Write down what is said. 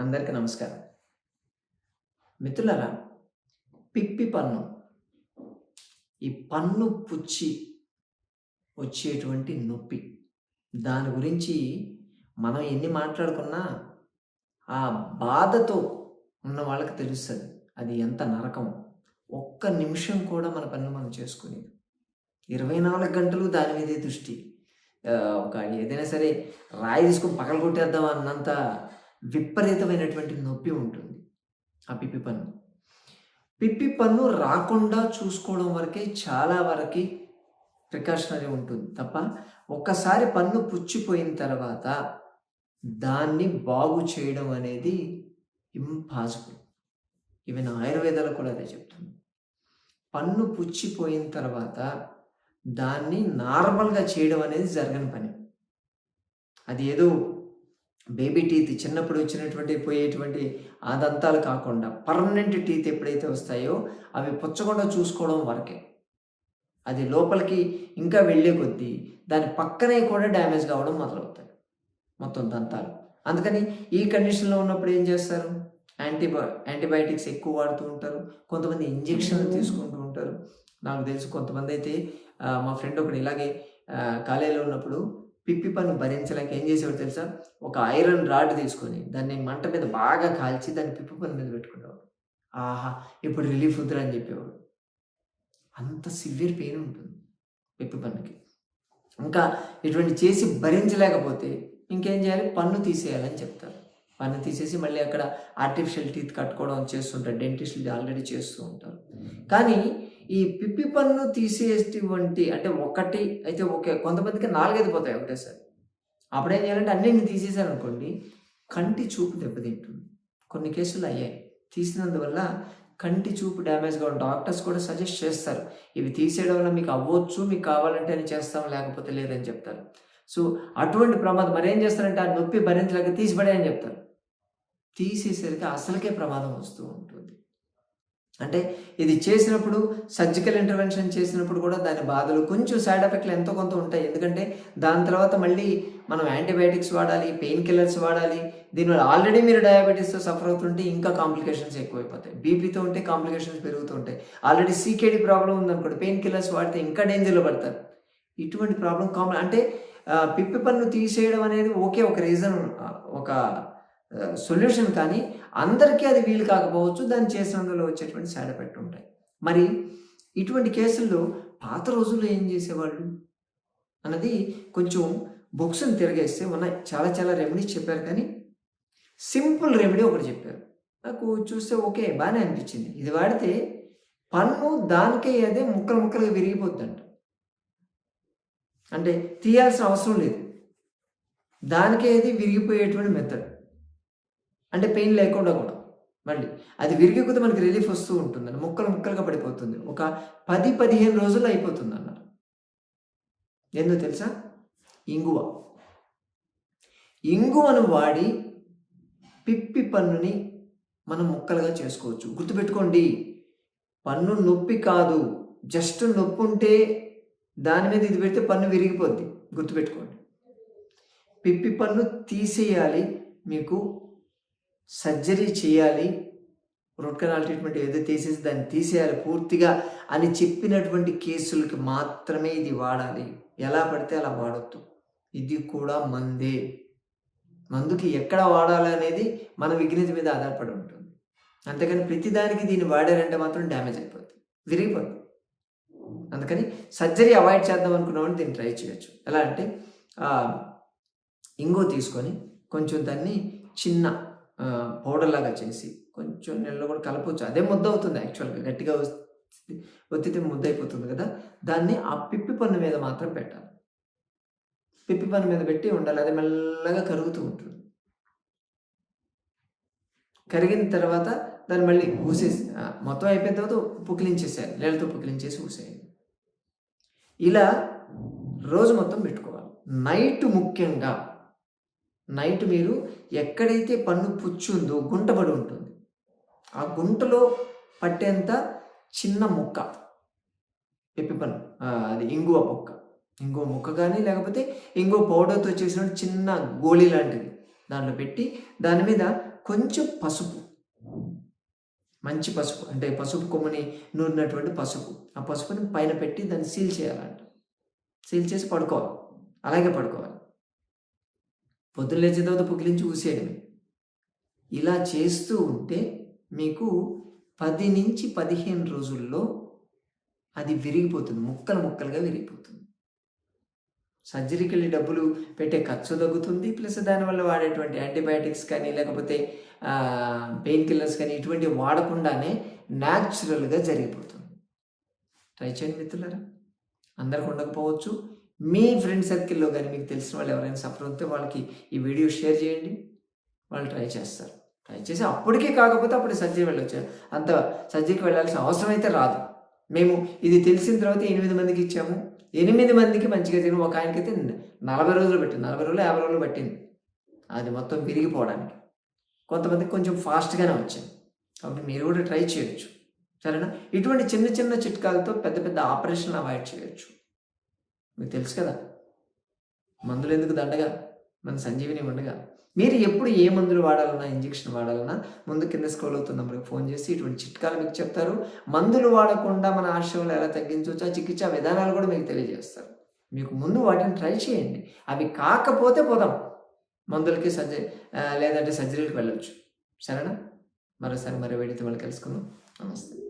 అందరికీ నమస్కారం. మిత్రులారా పిప్పి పన్ను. ఈ పన్ను పుచ్చి వచ్చేటువంటి నొప్పి. దాని గురించి మనం ఎన్ని మాట్లాడుకున్నా ఆ బాధతో ఉన్న వాళ్ళకి తెలుస్తుంది. అది ఎంత నరకం ఒక్క నిమిషం కూడా మన పనులు మనం చేసుకునేది ఇరవై నాలుగు గంటలు దాని మీదే దృష్టి. ఒక ఏదైనా సరే రాయి తీసుకుని పగల కొట్టేద్దాం అన్నంత విపరీతమైనటువంటి నొప్పి ఉంటుంది ఆ పిప్పి పన్ను. పిప్పి పన్ను రాకుండా చూసుకోవడం వరకే చాలా వరకు ప్రికాషనరీ ఉంటుంది తప్ప ఒక్కసారి పన్ను పుచ్చిపోయిన తర్వాత దాన్ని బాగు చేయడం అనేది ఇంపాసిబుల్. ఈవెన్ ఆయుర్వేదాలు కూడా అదే చెప్తుంది పన్ను పుచ్చిపోయిన తర్వాత దాన్ని నార్మల్గా చేయడం అనేది జరగని పని. అది ఏదో బేబీ టీత్ చిన్నప్పుడు వచ్చినటువంటి పోయేటువంటి ఆ దంతాలు కాకుండా పర్మనెంట్ టీత్ ఎప్పుడైతే వస్తాయో అవి పుచ్చకుండా చూసుకోవడం వరకే. అది లోపలికి ఇంకా వెళ్ళే కొద్దీ దాని పక్కనే కూడా డ్యామేజ్ కావడం మొదలవుతాయి మొత్తం దంతాలు. అందుకని ఈ కండిషన్లో ఉన్నప్పుడు ఏం చేస్తారు? యాంటీబా యాంటీబయాటిక్స్ ఎక్కువ వాడుతూ ఉంటారు. కొంతమంది ఇంజక్షన్లు తీసుకుంటూ ఉంటారు. నాకు తెలుసు కొంతమంది అయితే మా ఫ్రెండ్ ఒకడు ఇలాగే కాలేజీలో ఉన్నప్పుడు పిప్పి పన్ను భరించలేక ఏం చేసేవాడు తెలుసా? ఒక ఐరన్ రాడ్ తీసుకొని దాన్ని మంట మీద బాగా కాల్చి దాన్ని పిప్పి పన్ను మీద పెట్టుకునేవాడు. ఆహా ఇప్పుడు రిలీఫ్ వద్దురా అని చెప్పేవాడు. అంత సివియర్ పెయిన్ ఉంటుంది పిప్పి పన్నుకి. ఇంకా ఇటువంటి చేసి భరించలేకపోతే ఇంకేం చేయాలి? పన్ను తీసేయాలని చెప్తారు. పన్ను తీసేసి మళ్ళీ అక్కడ ఆర్టిఫిషియల్ టీత్ కట్టుకోవడం చేస్తుంటారు. డెంటిస్టులు ఆల్రెడీ చేస్తూ ఉంటారు. కానీ ఈ పిప్పి పన్ను తీసేటువంటి అంటే ఒకటి అయితే ఒకే కొంతమందికి నాలుగైదు పోతాయి ఒకటేసారి. అప్పుడు ఏం చేయాలంటే అన్నింటిని తీసేసారు అనుకోండి కంటి చూపు దెబ్బతింటుంది. కొన్ని కేసులు అయ్యాయి. తీసినందువల్ల కంటి చూపు డ్యామేజ్ కావడం డాక్టర్స్ కూడా సజెస్ట్ చేస్తారు. ఇవి తీసేయడం వల్ల మీకు అవ్వచ్చు మీకు కావాలంటే అని చేస్తాం లేకపోతే లేదని చెప్తారు. సో అటువంటి ప్రమాదం మరి ఏం చేస్తారంటే ఆ నొప్పి భరించలేక తీసిపడేయని చెప్తారు. తీసేసరికి అసలుకే ప్రమాదం వస్తూ ఉంటుంది. అంటే ఇది చేసినప్పుడు సర్జికల్ ఇంటర్వెన్షన్ చేసినప్పుడు కూడా దాని బాధలు కొంచెం సైడ్ ఎఫెక్ట్లు ఎంతో కొంత ఉంటాయి. ఎందుకంటే దాని తర్వాత మళ్ళీ మనం యాంటీబయాటిక్స్ వాడాలి పెయిన్ కిల్లర్స్ వాడాలి. దీనివల్ల ఆల్రెడీ మీరు డయాబెటీస్తో సఫర్ అవుతుంటే ఇంకా కాంప్లికేషన్స్ ఎక్కువైపోతాయి. బీపీతో ఉంటే కాంప్లికేషన్స్ పెరుగుతూ ఉంటాయి ఆల్రెడీ సీకేడీ ప్రాబ్లం ఉందనుకోండి పెయిన్ కిల్లర్స్ వాడితే ఇంకా డేంజర్లో పడతారు. ఇటువంటి ప్రాబ్లం కామన్ అంటే పిప్పి పన్ను తీసేయడం అనేది ఓకే ఒక రీజన్ ఒక సొల్యూషన్ కానీ అందరికీ అది వీలు కాకపోవచ్చు. దాన్ని చేసినందులో వచ్చేటువంటి సైడ్ ఎఫెక్ట్ ఉంటాయి. మరి ఇటువంటి కేసుల్లో పాత రోజుల్లో ఏం చేసేవాళ్ళు? అన్నది కొంచెం బుక్స్ని తిరగేస్తే ఉన్నాయి చాలా చాలా రెమెడీస్ చెప్పారు కానీ సింపుల్ రెమెడీ ఒకటి చెప్పారు. నాకు చూస్తే ఓకే బాగానే అనిపించింది. ఇది వాడితే పన్ను దానికే అదే ముక్కలు ముక్కలుగా విరిగిపోద్దంట. అంటే తీయాల్సిన అవసరం లేదు. దానికే అది విరిగిపోయేటువంటి మెథడ్ అంటే పెయిన్ లేకుండా కూడా. మళ్ళీ అది విరిగి కొద్ది మనకి రిలీఫ్ వస్తూ ఉంటుంది ముక్కలు ముక్కలుగా పడిపోతుంది. ఒక పది పదిహేను రోజుల్లో అయిపోతుంది అన్నారు ఎందుకు తెలుసా? ఇంగువ. ఇంగువను వాడి పిప్పి పన్నుని మనం ముక్కలుగా చేసుకోవచ్చు. గుర్తుపెట్టుకోండి పన్ను నొప్పి కాదు. జస్ట్ నొప్పి ఉంటే దాని మీద ఇది పెడితే పన్ను విరిగిపోద్ది. గుర్తుపెట్టుకోండి. పిప్పి పన్ను తీసేయాలి మీకు సర్జరీ చేయాలి. రూట్ కెనాల్ ట్రీట్మెంట్ ఏదో తీసేసి దాన్ని తీసేయాలి పూర్తిగా అని చెప్పినటువంటి కేసులకి మాత్రమే ఇది వాడాలి. ఎలా పడితే అలా వాడొద్దు. ఇది కూడా మందే. మందుకి ఎక్కడ వాడాలి అనేది మన విఘ్నత మీద ఆధారపడి ఉంటుంది. అంతేకాని ప్రతిదానికి దీన్ని వాడారంటే మాత్రం డ్యామేజ్ అయిపోతుంది విరిగిపోతుంది అందుకని సర్జరీ అవాయిడ్ చేద్దాం అనుకున్నామని దీన్ని ట్రై చేయొచ్చు. ఎలా అంటే ఆ, ఇంగో తీసుకొని కొంచెం దాన్ని చిన్న పౌడర్ లాగా చేసి కొంచెం నీళ్ళలో కూడా కలపవచ్చు అదే ముద్ద అవుతుంది యాక్చువల్గా. గట్టిగా ఒత్తితే ముద్ద అయిపోతుంది కదా. దాన్ని ఆ పిప్పి పన్ను మీద మాత్రం పెట్టాలి. పిప్పి పన్ను మీద పెట్టి ఉండాలి. అది మెల్లగా కరుగుతూ ఉంటుంది. కరిగిన తర్వాత దాన్ని మళ్ళీ ఊసేసి మొత్తం అయిపోయిన తర్వాత పుకిలించేసేయాలి నీళ్ళతో పుకిలించేసి ఊసేయాలి. ఇలా రోజు మొత్తం పెట్టుకోవాలి. నైట్ ముఖ్యంగా నైట్ మీరు ఎక్కడైతే పన్ను పుచ్చి ఉందో గుంటబడి ఉంటుంది. ఆ గుంటలో పట్టేంత చిన్న ముక్క పిప్పి పన్ను అది ఇంగువ ముక్క. ఇంగువ ముక్క కానీ లేకపోతే ఇంగువ పౌడర్తో చేసిన చిన్న గోళీ లాంటిది. దాంట్లో పెట్టి దాని మీద కొంచెం పసుపు మంచి పసుపు అంటే పసుపు కొమ్మని నూరినటువంటి పసుపు. ఆ పసుపుని పైన పెట్టి దాన్ని సీల్ చేయాలంట. సీల్ చేసి పడుకోవాలి. అలాగే పడుకోవాలి. పొద్దున్న లేచిన తర్వాత పొగిలించి ఊసేయడమే. ఇలా చేస్తూ ఉంటే మీకు పది నుంచి పదిహేను రోజుల్లో అది విరిగిపోతుంది. ముక్కలు ముక్కలుగా విరిగిపోతుంది. సర్జరీకి వెళ్ళి డబ్బులు పెట్టే ఖర్చు తగ్గుతుంది. ప్లస్ దానివల్ల వాడేటువంటి యాంటీబయాటిక్స్ కానీ లేకపోతే పెయిన్ కిల్లర్స్ కానీ ఇటువంటి వాడకుండానే న్యాచురల్గా జరిగిపోతుంది. ట్రై చేయండి మిత్రులరా. అందరికి ఉండకపోవచ్చు. మీ ఫ్రెండ్ సర్కిల్లో కానీ మీకు తెలిసిన వాళ్ళు ఎవరైనా సఫర్ ఉంటే వాళ్ళకి ఈ వీడియో షేర్ చేయండి. వాళ్ళు ట్రై చేస్తారు. ట్రై చేసి అప్పటికే కాకపోతే అప్పుడు సర్జరీ వెళ్ళొచ్చు. అంత సర్జరీకి వెళ్ళాల్సిన అవసరం అయితే రాదు. మేము ఇది తెలిసిన తర్వాత ఎనిమిది మందికి ఇచ్చాము. ఎనిమిది మందికి మంచిగా తిని ఒక ఆయనకైతే నలభై రోజులు పెట్టింది. నలభై రోజులు యాభై రోజులు పట్టింది. అది మొత్తం విరిగిపోవడానికి. కొంతమందికి కొంచెం ఫాస్ట్గానే వచ్చింది. కాబట్టి మీరు కూడా ట్రై చేయొచ్చు. సరేనా? ఇటువంటి చిన్న చిన్న చిట్కాలతో పెద్ద పెద్ద ఆపరేషన్ అవాయిడ్ చేయొచ్చు. మీకు తెలుసు కదా? మందులు ఎందుకు దండగా? మన సంజీవిని ఉండగా మీరు ఎప్పుడు ఏ మందులు వాడాలన్నా ఇంజెక్షన్ వాడాలన్నా ముందు కింద స్క్రోల్ అవుతున్న ఫోన్ చేసి ఇటువంటి చిట్కాలు మీకు చెప్తారు. మందులు వాడకుండా మన ఆశ్రమంలో ఎలా తగ్గించవచ్చు ఆ చికిత్సా విధానాలు కూడా మీకు తెలియజేస్తారు. మీకు ముందు వాటిని ట్రై చేయండి. అవి కాకపోతే పోదాం. మందులకి సర్జరీ లేదంటే సర్జరీలకు వెళ్ళొచ్చు. సరేనా? మరోసారి మరి వేడితో మళ్ళీ కలుసుకుందాం. నమస్తే.